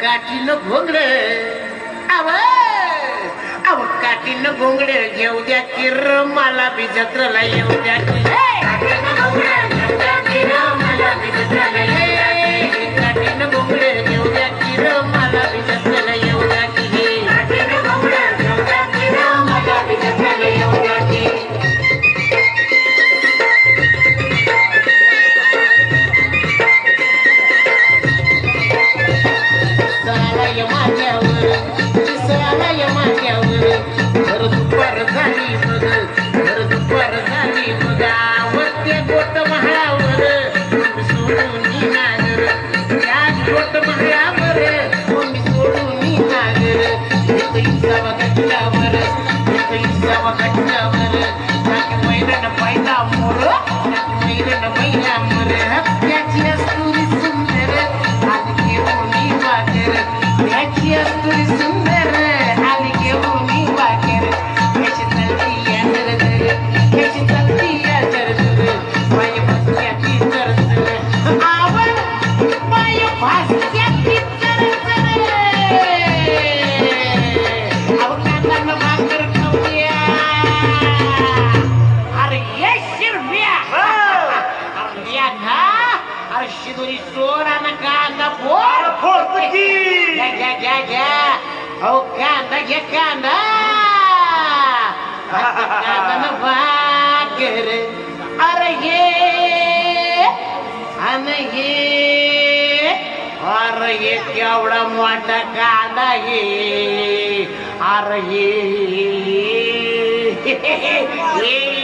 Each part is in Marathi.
काठीनं घोंगड. आव आव काठीनं घोंगड. घेऊ द्या किर मला बी जत्रला येऊ द्या की काठीनं tonight. घ्या घ्या. अहो कांदा घ्या कांदा. कांदा भाकर अरे ये आणि ये. अरे ये केवढा मोठा कांदा ये. अरे ये.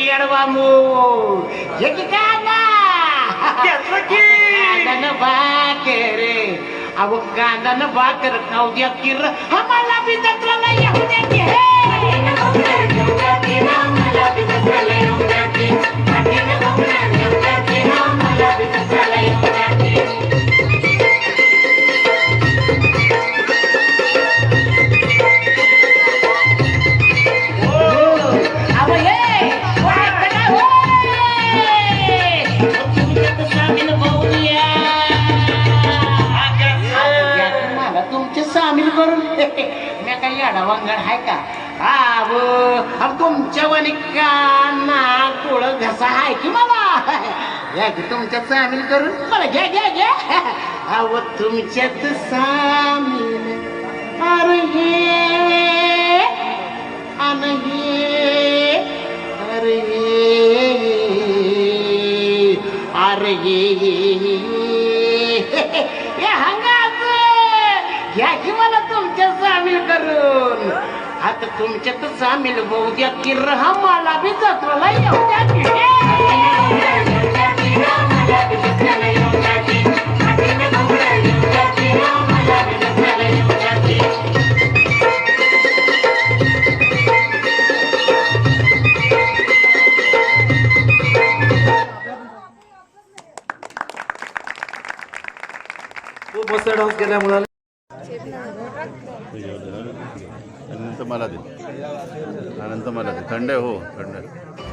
येडवा मो ये की कांदा? कांदा न भाकर अहो कांदा न भाकर खाऊ द्या किर आम्हाला बी जत्राला येऊ द्या की अहो काही आहे का? आव अब तुमच्या वाणी काना घसा आहे की मला? घ्या की तुमच्यात सामील करून? मला घ्या घ्या घ्या. अव तुमच्यात सामील अरे हे अन हे अरे अरे तुमच्या सामील करून. आता तुमच्यात सामील बहुद्या द्या की रहा मला बी जत्राला त्यानंतर मला दे. त्यानंतर मला दे. थंड आहे हो थंड आहे.